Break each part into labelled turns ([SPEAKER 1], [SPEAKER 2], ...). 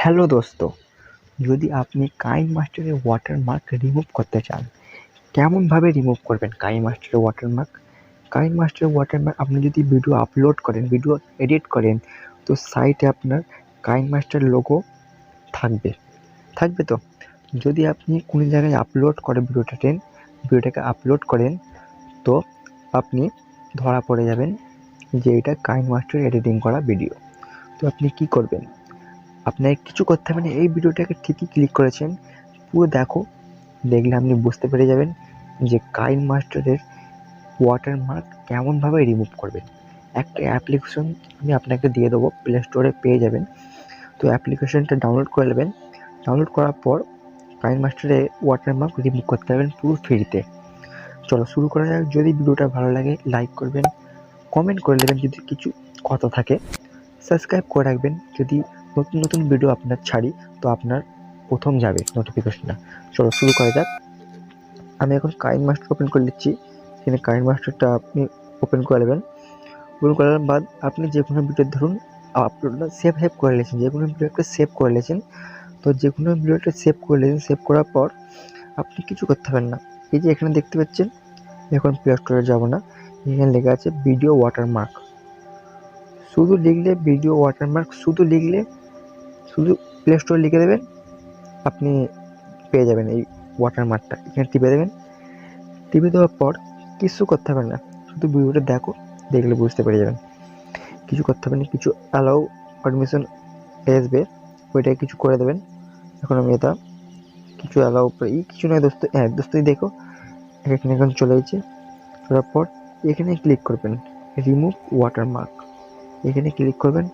[SPEAKER 1] Hello দোস্ত, যদি আপনি কাইন মাস্টারের ওয়াটারমার্ক রিমুভ করতে চান কেমনভাবে রিমুভ করবেন কাইন মাস্টারের ওয়াটারমার্ক কাইন মাস্টারের ওয়াটারমার্ক আপনি যদি ভিডিও আপলোড করেন ভিডিও এডিট করেন, তো সাইটে আপনার কাইন মাস্টার লোগো থাকবে। থাকবে তো? যদি আপনি কোনো জায়গায় আপলোড করেন ভিডিওটা টেন ভিডিওটাকে আপলোড করেন, তো আপনি ধরা পড়ে যাবেন যে এটা কাইন মাস্টার এডিটিং করা ভিডিও তো আপনি কি করবেন? আপনার কিছু করতে হবে না, এই ভিডিওটাকে ঠিকই ক্লিক করেছেন। পুরো দেখো, দেখলে আপনি বুঝতে পেরে যাবেন যে কাইন মাস্টারের ওয়াটারমার্ক কেমনভাবে রিমুভ করবেন। একটা অ্যাপ্লিকেশন আমি আপনাকে দিয়ে দেবো প্লে স্টোরে পেয়ে যাবেন। তো অ্যাপ্লিকেশনটা ডাউনলোড করে নেবেন। ডাউনলোড করার পর কাইন মাস্টারে ওয়াটারমার্ক রিমুভ করতে পারবেন পুরো ফ্রিতে চলো শুরু করা যাক। যদি ভিডিওটা ভালো লাগে লাইক করবেন কমেন্ট করে দেবেন যদি কিছু কথা থাকে। সাবস্ক্রাইব করে রাখবেন। যদি নতুন নতুন ভিডিও আপনার ছাড়ি, তো আপনার প্রথম যাবে নোটিফিকেশনটা চলো, শুরু করা যাক। আমি এখন কাইন মাস্টার ওপেন করে নিচ্ছি। এখানে কাইন মাস্টারটা আপনি ওপেন করে নেবেন। ওপেন করার বাদ আপনি যে কোনো ভিডিও ধরুন আপলোডটা সেভ হেভ করে নিয়েছেন, যে কোনো ভিডিও একটা সেভ করে নিয়েছেন, তো যে কোনো ভিডিওটা সেভ করে নিয়েছেন সেভ করার পর আপনি কিছু করতে পারেন না। এই যে এখানে দেখতে পাচ্ছেন, এখন প্লে স্টোরে যাব না। এখানে লেখা আছে ভিডিও ওয়াটারমার্ক শুধু লিখলে ভিডিও ওয়াটারমার্ক শুধু লিখলে শুধু প্লে স্টোরে লিখে দেবেন, আপনি পেয়ে যাবেন এই ওয়াটারমার্কটা এখানে টিপে দেবেন। টিপে দেওয়ার পর কিছু করতে হবে না, শুধু ভিডিওটা দেখো, দেখলে বুঝতে পেরে যাবেন। কিছু করতে হবে না, কিছু অ্যালাউ পারমিশন আসবে ওইটা কিছু করে দেবেন। এখন আমি এটা কিছু অ্যালাউ এই কিছু নয় দোস্ত হ্যাঁ দোস্তই দেখো এখানে এখন চলে চলার পর এখানে ক্লিক করবেন রিমুভ ওয়াটারমার্ক এখানে ক্লিক করবেন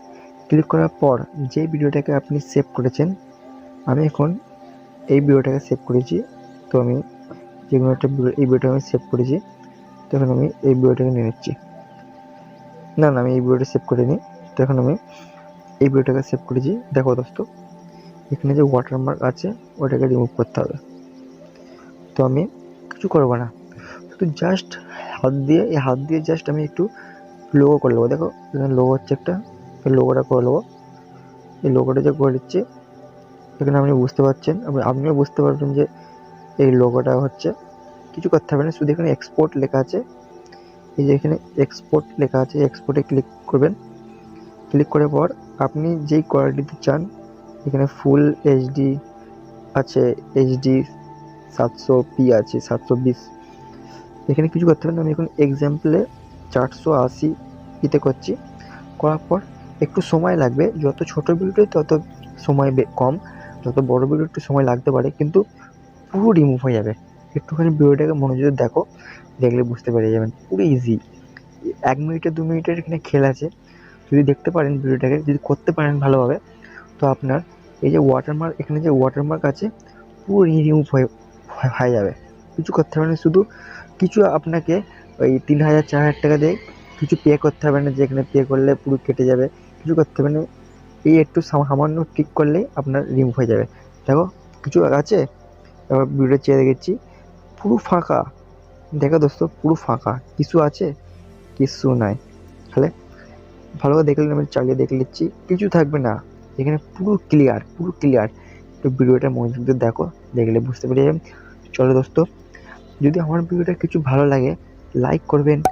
[SPEAKER 1] ক্লিক করার পর যে ভিডিওটাকে আপনি সেভ করেছেন, আমি এখন এই ভিডিওটাকে সেভ করেছি। তো আমি যে কোনো একটা এই ভিডিওটা আমি সেভ করেছি। তো এখন আমি এই ভিডিওটাকে নিয়ে নিচ্ছি। না না, আমি এই ভিডিওটা সেভ করিনি। তো এখন আমি এই ভিডিওটাকে সেভ করেছি। দেখো দোস্ত, এখানে যে ওয়াটারমার্ক আছে, ওটাকে রিমুভ করতে হবে। তো আমি কিছু করব না। শুধু জাস্ট হাত দিয়ে, এই হাত দিয়ে জাস্ট আমি একটু লোগো করে নেব দেখো, এখানে লোগো হচ্ছে একটা এই লোগোটা করে নেব। এই লোগোটা যে করে দিচ্ছি এখানে আপনি বুঝতে পারছেন, আপনি- আপনিও বুঝতে পারবেন যে এই লোগোটা হচ্ছে কিছু করতে হবে না, শুধু এখানে এক্সপোর্ট লেখা আছে। এই যে এখানে এক্সপোর্ট লেখা আছে এক্সপোর্টে ক্লিক করবেন। ক্লিক করার পর আপনি যেই কোয়ালিটিতে চান, এখানে ফুল এইচডি আছে এইচডি সাতশো পি আছে, সাতশো বিশ। এখানে কিছু করতে হবে না, আমি এখন এক্সাম্পলে চারশো আশি ইতে করছি। করার পর একটু সময় লাগবে। যত ছোট ভিডিওটাই তত সময় কম, যত বড় ভিডিও একটু সময় লাগতে পারে, কিন্তু পুরো রিমুভ হয়ে যাবে। একটুখানি ভিডিওটাকে মনোযোগ দেখো, দেখলে বুঝতে পেরে যাবেন। পুরো ইজি এক মিনিটে, দু মিনিটের এখানে খেল আছে। যদি দেখতে পারেন ভিডিওটাকে যদি করতে পারেন ভালোভাবে, তো আপনার এই যে ওয়াটারমার্ক এখানে যে ওয়াটারমার্ক আছে, পুরো রিমুভ হয়ে হয়ে যাবে। কিছু করতে হবে না, শুধু কিছু আপনাকে ওই তিন হাজার, চার হাজার টাকা দিয়ে কিছু পে করতে হবে না, যেখানে পে করলে পুরো কেটে যাবে। কিছু করতে হবে না, এই একটু সামা- সামান্য ক্লিক করলেই আপনার রিমুভ হয়ে যাবে। দেখো, কিছু আছে? এবার ভিডিও চেয়ে দেখেছি পুরো ফাঁকা। দেখো দোস্ত, পুরো ফাঁকা। কিছু আছে? কিছু নাই। তাহলে ভালো করে দেখলে আমি চালিয়ে দেখে নিচ্ছি। কিছু থাকবে না। এখানে পুরো ক্লিয়ার পুরো ক্লিয়ার তো ভিডিওটা মনোযোগ দিয়ে দেখো, দেখলে বুঝতে পেরে যাবেন। চলো দোস্ত, যদি আমার ভিডিওটা কিছু ভালো লাগে লাইক করবেন।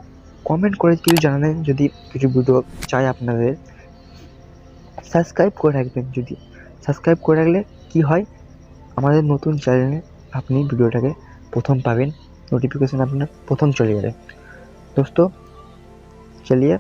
[SPEAKER 1] কমেন্ট করে কিছু জানাবেন, যদি কিছু ভিডিও চাই আপনাদের। সাবস্ক্রাইব করে রাখবেন যদি। সাবস্ক্রাইব করে রাখলে কি হয়? আমাদের নতুন চ্যানেলে আপনি ভিডিওটাকে প্রথম পাবেন। নোটিফিকেশান আপনার প্রথম চলে যাবে। দোস্ত, চলিয়ে।